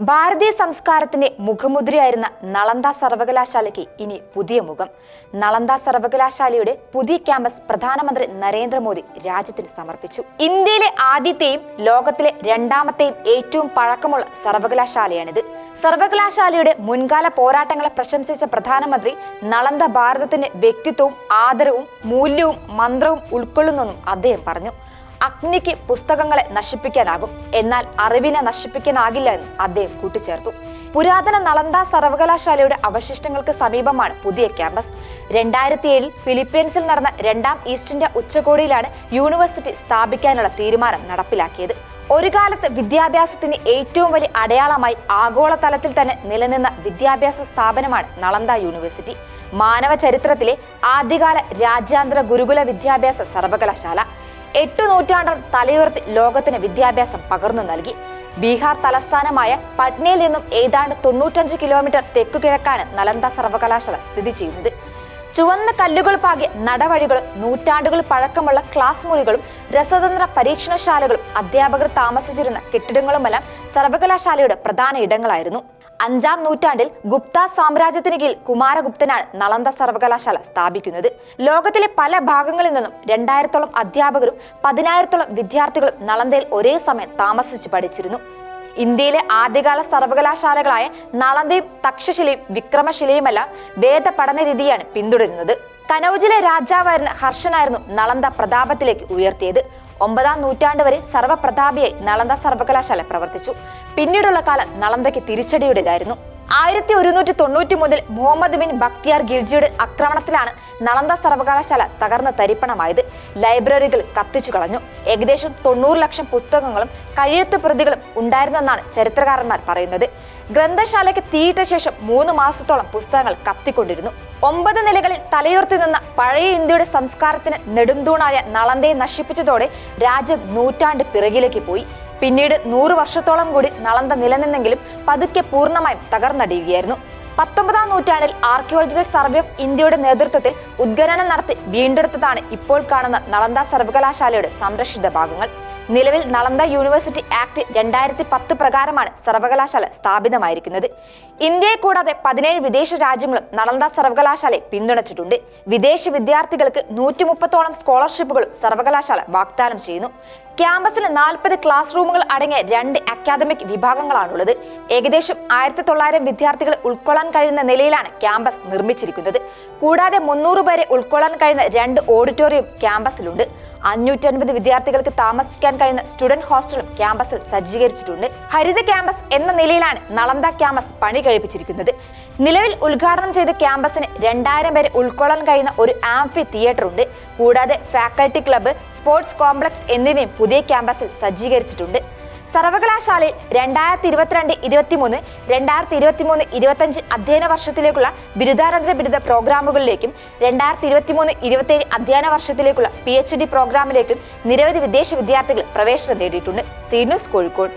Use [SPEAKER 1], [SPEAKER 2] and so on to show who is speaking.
[SPEAKER 1] ഭാരതീയ സംസ്കാരത്തിന്റെ മുഖമുദ്രയായിരുന്ന നളന്ദ സർവകലാശാലയ്ക്ക് ഇനി പുതിയ മുഖം. നളന്ദ സർവകലാശാലയുടെ പുതിയ ക്യാമ്പസ് പ്രധാനമന്ത്രി നരേന്ദ്രമോദി രാജ്യത്തിന് സമർപ്പിച്ചു. ഇന്ത്യയിലെ ആദ്യത്തെയും ലോകത്തിലെ രണ്ടാമത്തെയും ഏറ്റവും പഴക്കമുള്ള സർവകലാശാലയാണിത്. സർവകലാശാലയുടെ മുൻകാല പോരാട്ടങ്ങളെ പ്രശംസിച്ച പ്രധാനമന്ത്രി നളന്ദ ഭാരതത്തിന്റെ വ്യക്തിത്വവും ആദരവും മൂല്യവും മന്ത്രവും ഉൾക്കൊള്ളുന്നെന്നും അദ്ദേഹം പറഞ്ഞു. അഗ്നിക്ക് പുസ്തകങ്ങളെ നശിപ്പിക്കാനാകും. എന്നാൽ അറിവിനെ നശിപ്പിക്കാനാകില്ല എന്ന് അദ്ദേഹം കൂട്ടിച്ചേർത്തു. പുരാതന നളന്ദ സർവകലാശാലയുടെ അവശിഷ്ടങ്ങൾക്ക് സമീപമാണ് പുതിയ ക്യാമ്പസ്. രണ്ടായിരത്തി ഏഴിൽ ഫിലിപ്പീൻസിൽ നടന്ന രണ്ടാം ഈസ്റ്റ് ഇന്ത്യ ഉച്ചകോടിയിലാണ് യൂണിവേഴ്സിറ്റി സ്ഥാപിക്കാനുള്ള തീരുമാനം നടപ്പിലാക്കിയത്. ഒരു കാലത്ത് വിദ്യാഭ്യാസത്തിന് ഏറ്റവും വലിയ അടയാളമായി ആഗോളതലത്തിൽ തന്നെ നിലനിന്ന വിദ്യാഭ്യാസ സ്ഥാപനമാണ് നളന്ദ യൂണിവേഴ്സിറ്റി. മാനവ ചരിത്രത്തിലെ ആദ്യകാല രാജ്യാന്തര ഗുരുകുല വിദ്യാഭ്യാസ സർവകലാശാല. എട്ടു നൂറ്റാണ്ടം തലയുയർത്തി ലോകത്തിന് വിദ്യാഭ്യാസം പകർന്നു നൽകി. ബീഹാർ തലസ്ഥാനമായ പട്നയിൽ നിന്നും ഏതാണ്ട് തൊണ്ണൂറ്റഞ്ച് കിലോമീറ്റർ തെക്കു തെക്കുകിഴക്കാണ് നലന്ത സർവകലാശാല സ്ഥിതി ചെയ്യുന്നത്. ചുവന്ന കല്ലുകൾ പാകിയ നടവഴികളും നൂറ്റാണ്ടുകൾ പഴക്കമുള്ള ക്ലാസ് മുറികളും രസതന്ത്ര പരീക്ഷണശാലകളും അധ്യാപകർ താമസിച്ചിരുന്ന കെട്ടിടങ്ങളുമെല്ലാം സർവകലാശാലയുടെ പ്രധാന ഇടങ്ങളായിരുന്നു. അഞ്ചാം നൂറ്റാണ്ടിൽ ഗുപ്ത സാമ്രാജ്യത്തിന് കീഴിൽ കുമാരഗുപ്തനാണ് നളന്ദ സർവകലാശാല സ്ഥാപിക്കുന്നത്. ലോകത്തിലെ പല ഭാഗങ്ങളിൽ നിന്നും രണ്ടായിരത്തോളം അധ്യാപകരും പതിനായിരത്തോളം വിദ്യാർത്ഥികളും നളന്ദയിൽ ഒരേ സമയം താമസിച്ച് പഠിച്ചിരുന്നു. ഇന്ത്യയിലെ ആദ്യകാല സർവകലാശാലകളായ നളന്ദയും തക്ഷശിലയും വിക്രമശിലയുമെല്ലാം വേദ പഠന രീതിയാണ് പിന്തുടരുന്നത്. കനൌജിലെ രാജാവായിരുന്ന ഹർഷനായിരുന്നു നളന്ദ പ്രതാപത്തിലേക്ക് ഉയർത്തിയത്. ഒമ്പതാം നൂറ്റാണ്ട് വരെ സർവപ്രതാപിയായി നളന്ദ സർവകലാശാല പ്രവർത്തിച്ചു. പിന്നീടുള്ള കാലം നളന്ദയ്ക്ക് തിരിച്ചടിയുടേതായിരുന്നു. ആയിരത്തി ഒരുന്നൂറ്റി തൊണ്ണൂറ്റി മുതൽ മുഹമ്മദ് ബിൻ ബക്തിയാർ ഗിൽജിയുടെ ആക്രമണത്തിലാണ് നളന്ദ സർവകലാശാല തകർന്ന് തരിപ്പണമായത്. ലൈബ്രറികൾ കത്തിച്ചു കളഞ്ഞു. ഏകദേശം തൊണ്ണൂറ് ലക്ഷം പുസ്തകങ്ങളും കഴുത്ത് പ്രതികളും ഉണ്ടായിരുന്നെന്നാണ് ചരിത്രകാരന്മാർ പറയുന്നത്. ഗ്രന്ഥശാലയ്ക്ക് തീയിട്ട ശേഷം മൂന്ന് മാസത്തോളം പുസ്തകങ്ങൾ കത്തിക്കൊണ്ടിരുന്നു. ഒമ്പത് നിലകളിൽ തലയുയർത്തി നിന്ന പഴയ ഇന്ത്യയുടെ സംസ്കാരത്തിന് നെടുംതൂണായ നളന്തയെ നശിപ്പിച്ചതോടെ രാജ്യം നൂറ്റാണ്ട് പിറകിലേക്ക് പോയി. പിന്നീട് നൂറ് വർഷത്തോളം കൂടി നളന്ദ നിലനിന്നെങ്കിലും പതുക്കെ പൂർണമായും തകർന്നടിയുകയായിരുന്നു. പത്തൊമ്പതാം നൂറ്റാണ്ടിൽ ആർക്കിയോളജിക്കൽ സർവേ ഓഫ് ഇന്ത്യയുടെ നേതൃത്വത്തിൽ ഉദ്ഖനനം നടത്തി വീണ്ടെടുത്തതാണ് ഇപ്പോൾ കാണുന്ന നളന്ദ സർവകലാശാലയുടെ സംരക്ഷിത ഭാഗങ്ങൾ. നിലവിൽ നളന്ദ യൂണിവേഴ്സിറ്റി ആക്ട് രണ്ടായിരത്തി പത്ത് പ്രകാരമാണ് സർവകലാശാല സ്ഥാപിതമായിരിക്കുന്നത്. ഇന്ത്യയെ കൂടാതെ പതിനേഴ് വിദേശ രാജ്യങ്ങളും നളന്ദ സർവകലാശാലയെ പിന്തുണച്ചിട്ടുണ്ട്. വിദേശ വിദ്യാർത്ഥികൾക്ക് നൂറ്റി മുപ്പത്തോളം സ്കോളർഷിപ്പുകളും സർവകലാശാല വാഗ്ദാനം ചെയ്യുന്നു. ക്യാമ്പസിൽ നാൽപ്പത് ക്ലാസ് റൂമുകൾ അടങ്ങിയ രണ്ട് അക്കാദമിക് വിഭാഗങ്ങളാണുള്ളത്. ഏകദേശം ആയിരത്തി തൊള്ളായിരം വിദ്യാർത്ഥികൾ ഉൾക്കൊള്ളാൻ കഴിയുന്ന നിലയിലാണ് ക്യാമ്പസ് നിർമ്മിച്ചിരിക്കുന്നത്. കൂടാതെ മുന്നൂറ് പേരെ ഉൾക്കൊള്ളാൻ കഴിയുന്ന രണ്ട് ഓഡിറ്റോറിയം ക്യാമ്പസിലുണ്ട്. അഞ്ഞൂറ്റൻപത് വിദ്യാർത്ഥികൾക്ക് താമസിക്കാൻ കഴിയുന്ന സ്റ്റുഡന്റ് ഹോസ്റ്റലും ക്യാമ്പസിൽ സജ്ജീകരിച്ചിട്ടുണ്ട്. ഹരിത ക്യാമ്പസ് എന്ന നിലയിലാണ് നളന്ദ ക്യാമ്പസ് പണി കഴിപ്പിച്ചിരിക്കുന്നത്. നിലവിൽ ഉദ്ഘാടനം ചെയ്ത ക്യാമ്പസിന് രണ്ടായിരം പേരെ ഉൾക്കൊള്ളാൻ കഴിയുന്ന ഒരു ആംഫി തിയേറ്റർ ഉണ്ട് കൂടാതെ ഫാക്കൽറ്റി ക്ലബ്ബ് സ്പോർട്സ് കോംപ്ലക്സ് എന്നിവയും പുതിയ ക്യാമ്പസിൽ സജ്ജീകരിച്ചിട്ടുണ്ട്. സർവകലാശാലയിൽ രണ്ടായിരത്തി ഇരുപത്തിരണ്ട് ഇരുപത്തിമൂന്ന് രണ്ടായിരത്തി ഇരുപത്തിമൂന്ന് ഇരുപത്തഞ്ച് അധ്യയന വർഷത്തിലേക്കുള്ള ബിരുദാനന്തര ബിരുദ പ്രോഗ്രാമുകളിലേക്കും രണ്ടായിരത്തി ഇരുപത്തിമൂന്ന് ഇരുപത്തേഴ് അധ്യയന വർഷത്തിലേക്കുള്ള പി എച്ച് ഡി പ്രോഗ്രാമിലേക്കും നിരവധി വിദേശ വിദ്യാർത്ഥികൾ പ്രവേശനം നേടിയിട്ടുണ്ട്. Seed news Kozhikode.